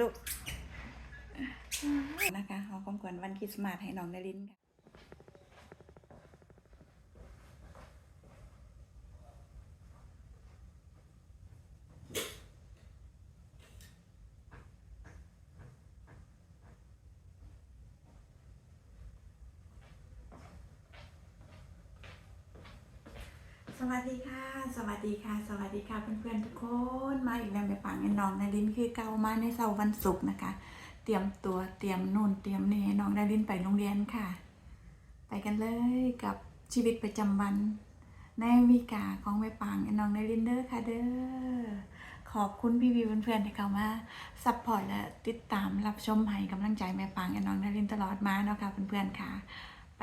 ลูกนะคะขอความควรวันคริสต์มาสให้น้องนลินค่ะ วัสดีค่ะ สวัสดีค่ะ สวัสดีค่ะเพื่อนๆทุกคนมาอีกแล้วในปังในน้องนารินคือเก่ามาในเสาร์วันศุกร์นะคะ เตรียมตัวเตรียมนู่นเตรียมนี่ให้น้องนารินไปโรงเรียนค่ะ ไปกันเลยกับชีวิตประจำวัน ในวิกาของแม่ปังในน้องนารินเด้อค่ะเด้อขอบคุณพี่วิวเพื่อนๆที่เข้ามาซัพพอร์ตและติดตามรับชมให้กำลังใจแม่ปังและน้องนารินตลอดมาเนาะค่ะเพื่อนๆค่ะ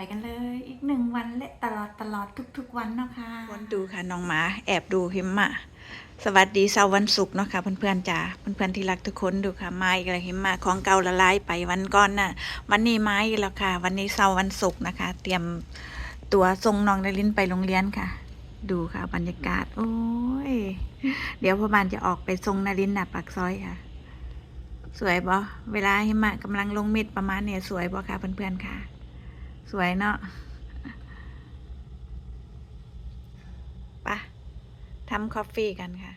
ไปกันเลยอีกหนึ่งวันและตลอดตลอดทุกๆวันเนาะค่ะคนดูค่ะน้องหมา แอบดูหิมะสวัสดีเสาร์วันศุกร์เนาะค่ะเพื่อนๆจ้าเพื่อนๆที่รักทุกคนดูค่ะมาอีกแล้วหิมะของเก่าละลายไปวันก่อนน่ะ วันนี้ไมาอีกแล้วค่ะ วันนี้เสาร์วันศุกร์นะคะ เตรียมตัวส่งน้องนลินไปโรงเรียนค่ะ ดูค่ะบรรยากาศ โอ้ย เดี๋ยวพ่อบานจะออกไปส่งนลินหน้าปากซอยค่ะ สวยบ่เวลาหิมะกำลังลงเม็ดประมาณเนี่ยสวยบ่ค่ะเพื่อนๆค่ะ สวยเนาะปะทำคอฟฟี่กันค่ะ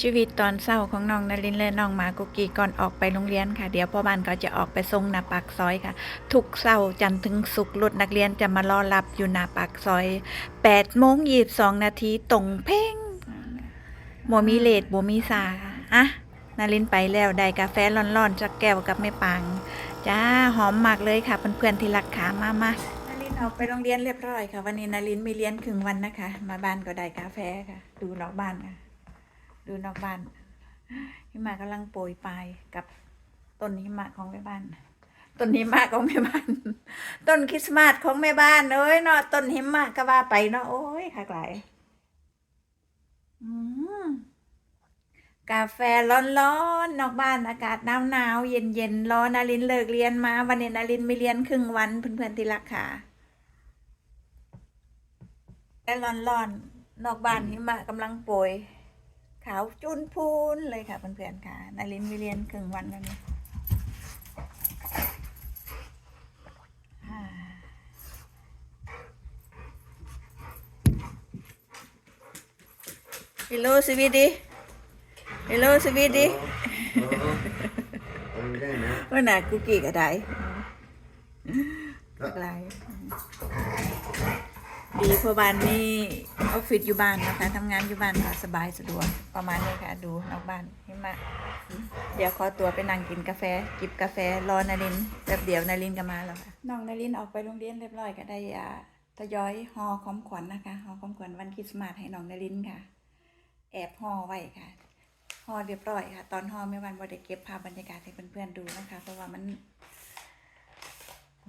ชีวิตตอนเศร้าของน้องนลินและน้องหมากุกกี้ก่อนออกไปโรงเรียนค่ะ เดี๋ยวพ่อบ้านก็จะออกไปส่งหน้าปากซอยค่ะ ทุกเศร้าจันทร์ถึงศุกร์รถนักเรียนจะมารอรับอยู่หน้าปากซอย8โมง22นาทีตรงเพ่งบ่มีเลทบ่มีสาค่ะอะนารินไปแล้วได้กาแฟร้อนๆจากแก้วกับแม่ปังจ้าหอมมากเลยค่ะเพื่อนๆที่รักขามามานารินออกไปโรงเรียนเรียบร้อยค่ะ วันนี้นารินมีเรียนครึ่งวันนะคะ มาบ้านก็ได้กาแฟค่ะ ดูนอกบ้านค่ะ ดูนอกบ้านหิมะกำลังโปรยปลายกับต้นหิมะของแม่บ้านต้นหิมะของแม่บ้าน ต้นคริสต์มาสของแม่บ้านเอ้ยเนาะต้นหิมะก็ว่าไปเนาะโอ้ยคักหลายกาแฟร้อนๆนอกบ้านอากาศหนาวๆเย็นๆรอนารินเลิกเรียนมา วันนี้นารินไม่เรียนครึ่งวันเพื่อนๆที่รักค่ะแต่ร้อนๆนอกบ้านหิมะกำลังโปรย ขาวจุนพูนเลยค่ะเพื่อนๆค่ะนารินวิเรียนครึ่งวันแล้วนี่อ่าฮัลโหลสวีดีฮัลโหลสวีดีทำได้นะว่าหนาคุกกี้ก็ได้อะไร ดีเพราะบ้านนี่ออฟฟิศอยู่บ้านนะคะทำงานอยู่บ้านค่ะสบายสะดวกประมาณนี้ค่ะ ดูนอกบ้านนี่มาเดี๋ยวขอตัวไปนั่งกินกาแฟจิบกาแฟรอนารินแป๊บเดียวนารินก็มาแล้วค่ะน้องนารินออกไปโรงเรียนเรียบร้อยก็ได้อ่าทยอยห่อของขวัญนะคะห่อของขวัญวันคริสต์มาสให้น้องนารินค่ะ แอบห่อไว้ค่ะห่อเรียบร้อยค่ะ ตอนห่อไม่วันว่าได้เก็บภาพบรรยากาศให้เพื่อนๆดูนะคะ เพราะว่ามัน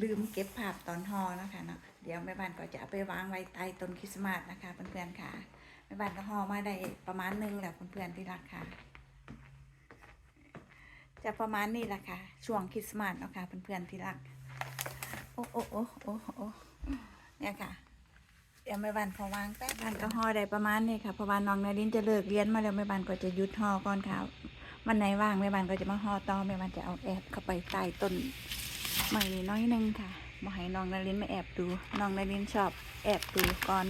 ลืมเก็บภาพตอนห่อนะคะเนาะ เดี๋ยวแม่บ้านก็จะเอาไปวางไว้ใต้ต้นคริสต์มาสนะคะเพื่อนๆค่ะแม่บ้านก็ห่อมาได้ประมาณหนึงแหละเพื่อนๆที่รักค่ะ จะประมาณนี้แหละค่ะช่วงคริสต์มาสนะคะเพื่อนๆที่รัก โอ้โอ้โอ้โอ้โอ้เนี่ยค่ะเดี๋ยวแม่บ้านพอวางแป๊บบ้านก็ห่อได้ประมาณนี้ค่ะเพราะว่าน้องนารินจะเลิกเรียนมาแล้วแม่บ้านก็จะหยุดห่อก่อนค่ะวันไหนว่างแม่บ้านก็จะมาห่อต่อแม่บ้านจะเอาแอบเข้าไปใต้ต้นไม้น้อยหนึงค่ะ มาให้น้องนารินมาแอบดู น้องนารินชอบแอบดูก่อน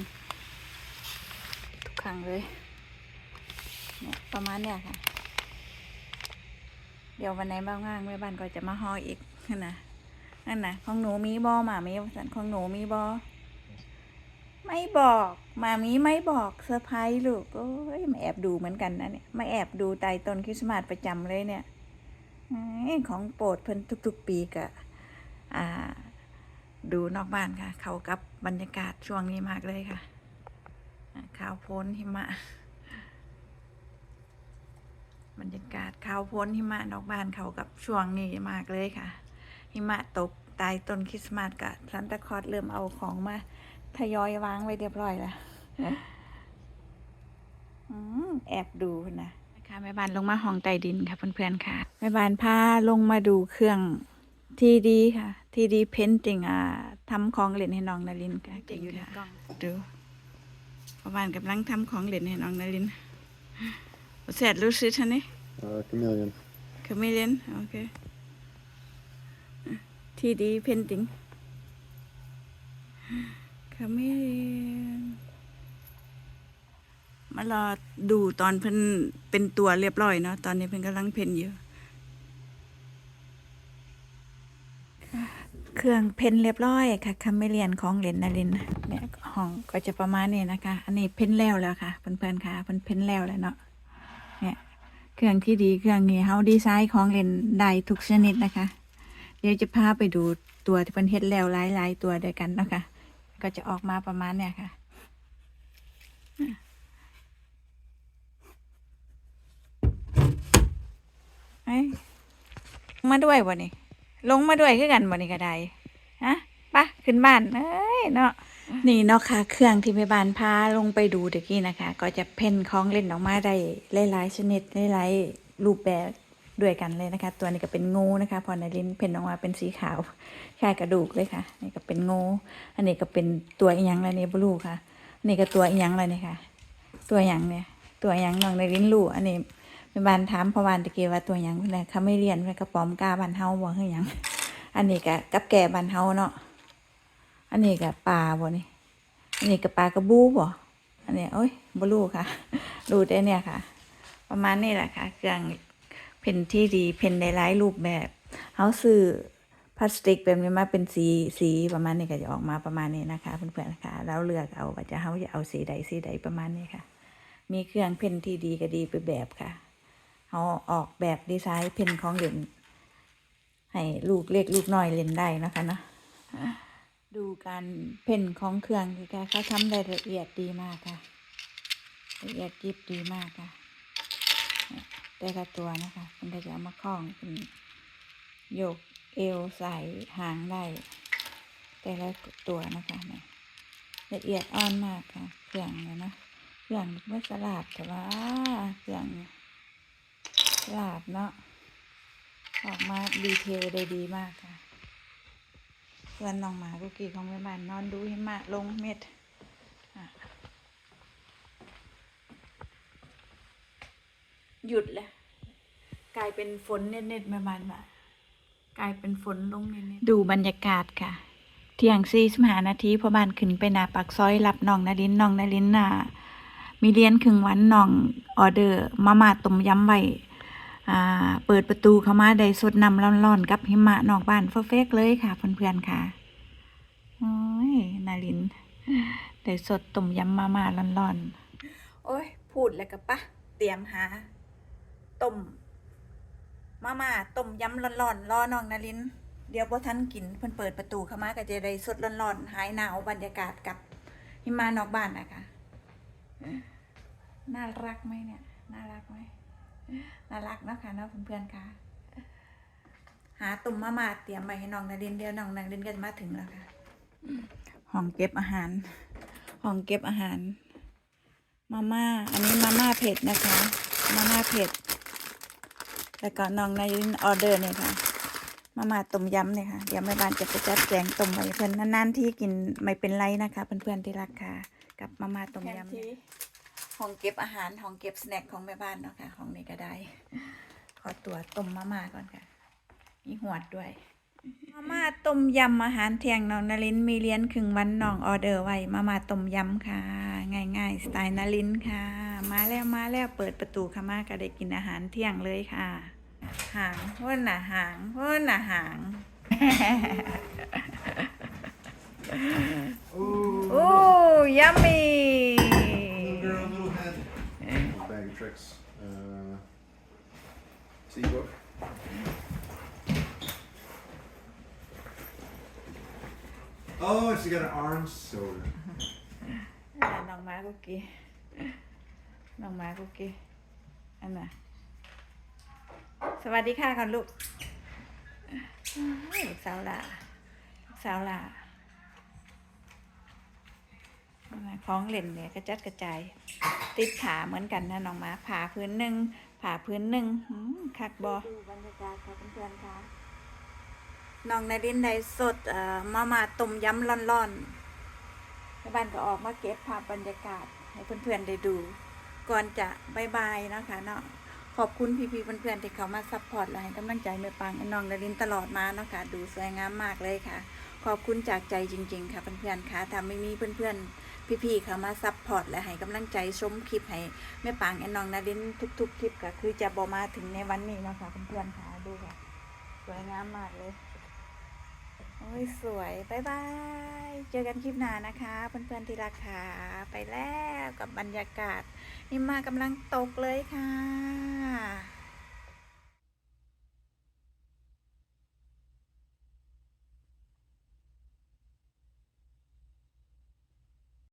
ทุกครั้งเลย เนี่ยประมาณเนี่ยค่ะ เดี๋ยววันไหนบ้างๆแม่บ้านก็จะมาห่ออีกนั่นนะนั่นนะของหนูมีบอหมามีสันของหนูมีบอไม่บอกหมามีไม่บอกเซอร์ไพรส์ลูกโอ้ยมาแอบดูเหมือนกันนะเนี่ยมาแอบดูใต้ต้นคริสต์มาสประจำเลยเนี่ยเอ้ยของโปรดเพิ่นทุก ๆ ปีกะอ่า ดูนอกบ้านค่ะ เขากับบรรยากาศช่วงนี้มากเลยค่ะอ่าขาวโพ้นหิมะ บรรยากาศขาวโพ้นหิมะนอกบ้านเขากับช่วงนี้มากเลยค่ะ หิมะตกใตายต้นคริสต์มาสกับซันตาคลอสเริ่มเอาของมาทยอยวางไว้เรียบร้อยแล้วอืมแอบดูนะนะคะแม่บ้านลงมาห้องใต้ดินค่ะเพื่อนๆค่ะแม่บ้านพาลงมาดูเครื่องทีดีค่ะ ทีดีเพนติงอ่าทำของเล่นให้น้องนารินค่ะเก่งอยู่ในกล้องดูแม่บ้านกำลังทำของเล่นให้น้องนารินเสร็จรู้สึกท่านนี่ Uh, chameleon. Chameleon, okay. TD painting. Chameleon มารอดูตอนเพิ่นเป็นตัวเรียบร้อยเนาะ ตอนนี้เพิ่นกำลังเพ้นอยู่ เครื่องเพ้นเรียบร้อยค่ะคาเมเลียนของเหรนนารินเนี่ยห้องก็จะประมาณนี้นะคะ อันนี้เพ้นแล้วแล้วค่ะเพื่อนๆค่ะเพิ่นเพ้นแล้วแล้วเนาะเนี่ยเครื่องที่ดีเครื่องนี้เฮาดีไซน์ของเลนได้ทุกชนิดนะคะ เดี๋ยวจะพาไปดูตัวที่เพิ่นเฮ็ดแล้วหลายๆตัวด้วยกันนะคะ ก็จะออกมาประมาณเนี่ยค่ะเอ้มาด้วยบ่นี่ ลงมาด้วยคือกันบ่นี่ก็ได้ฮะปะขึ้นบ้านเอ้ยเนาะนี่เนาะค่ะ เครื่องที่แม่บ้านพาลงไปดูเด็กี้นะคะ ก็จะเพ่นของเล่นออกมาได้หลายๆชนิดหลายๆรูปแบบด้วยกันเลยนะคะ ตัวนี้ก็เป็นงูนะคะ พอในลิ้นเพ่นออกมาเป็นสีขาวคล้ายกระดูกเลยค่ะ นี่ก็เป็นงูอันนี้ก็เป็นตัวอีหยังอะไรนี่บลูค่ะนนี้ก็ตัวอีหยังอะไรนี่ค่ะ ตัวอีหยังเนี่ย ตัวอีหยังน้องในลิ้นลูอันนี้ แม่บ้านถามพอบานตะเกี้ว่าตัวอีหยังเพิ่นน่ะเขาไม่เรียนเพิ่นกระป๋อมกาบานเฮาบ่คือหยังอันนี้ก็กับแก่บานเฮาเนาะอันนี้ก็ปลาบ่นี่อันนี้กับปลากระบูบ่อันนี้โอ้ยบลูค่ะดูได้เนี่ยค่ะ ประมาณนี้แหละค่ะเครื่องเพนที่ดีเพนได้หลายรูปแบบเขาซื้อพลาสติกแบบนี้มาเป็นสีสีประมาณนี้ก็จะออกมาประมาณนี้นะคะเพื่อนๆค่ะแล้วเลือกเอาว่าจะเขาจะเอาสีใดสีใดประมาณนี้ค่ะ มีเครื่องเพนที่ดีก็ดีไปแบบค่ะ เขาออกแบบดีไซน์เพนของเล่นให้ลูกเล็กลูกน้อยเล่นได้นะคะเนาะดูการเพนของเครื่องคือค่ะเขาทำได้ละเอียดดีมากค่ะละเอียดยิบดีมากค่ะแต่ละตัวนะคะมันก็จะเอามาคล้องเป็นโยกเอวใส่หางได้ แต่ละตัวนะคะเนี่ยละเอียดอ่อนมากค่ะเครื่องเนี่ยนะเครื่องไม่สลาดแต่ว่าเครื่องส ลาดเนาะออกมาดีเทลได้ดีมากค่ะเพื่อนน้องหมากุกกี้ของแม่บ้านนอนดูหิมะลงเม็ดหยุดแล้วกลายเป็นฝนเน็ตๆแม่บ้านมากลายเป็นฝนลงเน็ตๆดูบรรยากาศค่ะ เที่ยงสี่สิบห้านาทีพอบ้านขึ้นไปนาปากซอยรับน้องนารินน้องนารินน่ะมีเรียนครึ่งวันน้องออเดอร์มาม่าต้มยำไว้ อ่าเปิดประตูเข้ามาได้สดน้ำร้อนๆกับหิมะนอกบ้านเฟเฟกเลยค่ะเพื่อนๆค่ะโอ้ยนาลินได้สดต้มยำมาม่าร้อนๆโอ้ยพูดแล้วก็ปะเตรียมหาต้มมาม่าต้มยำร้อนๆรอน้องนาลิน เดี๋ยวพอท่านกินเพิ่นเปิดประตูเข้ามาก็จะได้สดร้อนๆหายหนาวบรรยากาศกับหิมะนอกบ้านนะคะน่ารักไหมเนี่ย น่ารักไหม น่ารักเนาะคะเนาะเพื่อนๆค่ะ หาตุ่มมามาเตรียมไว้ให้น้องนาดินเดียวน้องนาดินก็จะมาถึงแล้วค่ะห้องเก็บอาหารห้องเก็บอาหาร มาม่า อันนี้มาม่าเผ็ดนะคะ มาม่าเผ็ดแล้วก็น้องนาดินออเดอร์เนี่ยค่ะมาม่าต้มยำเนี่ยค่ะเดี๋ยวแม่บ้านจะไปจัดแจงต้มไว้เพื่อนนานๆที่กินไม่เป็นไรนะคะ เพื่อนๆที่รักค่ะ กับมาม่าต้มยำเนี่ย ห้องเก็บอาหารห้องเก็บสแน็คของแม่บ้านเนาะค่ะห้องนี้ก็ได้ ขอตัวต้มมาม่าก่อนค่ะ มีหวดด้วย มาม่าต้มยำอาหารเที่ยงน้องนารินมีเลี้ยนครึ่งวันน้องออเดอร์ไว้มาม่าต้มยำค่ะ ง่ายๆสไตล์นารินค่ะ มาแล้วมาแล้วเปิดประตูเข้ามาก็ได้กินอาหารเที่ยงเลยค่ะ หางเพ่นน่ะหางเพ่นน่ะหางโอ้ยัมมี่ tricks. Uh, see what? Oh, she got an orange soda. น้องมาคุกกี้น้องมาคุกกี้อันน่ะสวัสดีค่ะก่อนลูกลูกสาวหล่าลูกสาวหล่า ของเล่นเนี่ยกระจัดกระจาย ติดขาเหมือนกันนะน้องหมาผ่าพื้นหนึ่งผ่าพื้นหนึ่งหืมคักบอดูบรรยากาศค่ะเพื่อนๆค่ะน้องนาดินได้สดเอ่อมามาต้มยำร้อนๆแม่บ้านก็ออกมาเก็บภาพบรรยากาศให้เพื่อนๆได้ดู ก่อนจะบายบายเนาะคะเนาะขอบคุณพี่ๆเพื่อนๆที่เขามาซัพพอร์ตและให้กำลังใจแม่ปังน้องนาดินตลอดมาเนาะค่ะดูสวยงามมากเลยค่ะ ขอบคุณจากใจจริง ๆ ค่ะเพื่อนๆค่ะถ้าไม่มีเพื่อนๆ พี่ๆเขามาซัพพอร์ตและให้กำลังใจชมคลิปให้แม่ปางแอนนองนาดินทุก ๆ คลิปก็คือจะบอมาถึงในวันนี้นะคะเพื่อนๆค่ะดูค่ะสวยงามมากเลยโอ้ยสวยบายบาย เจอกันคลิปหน้านะคะ เพื่อนๆที่รักค่ะไปแล้วกับบรรยากาศหิมะกำลังตกเลยค่ะ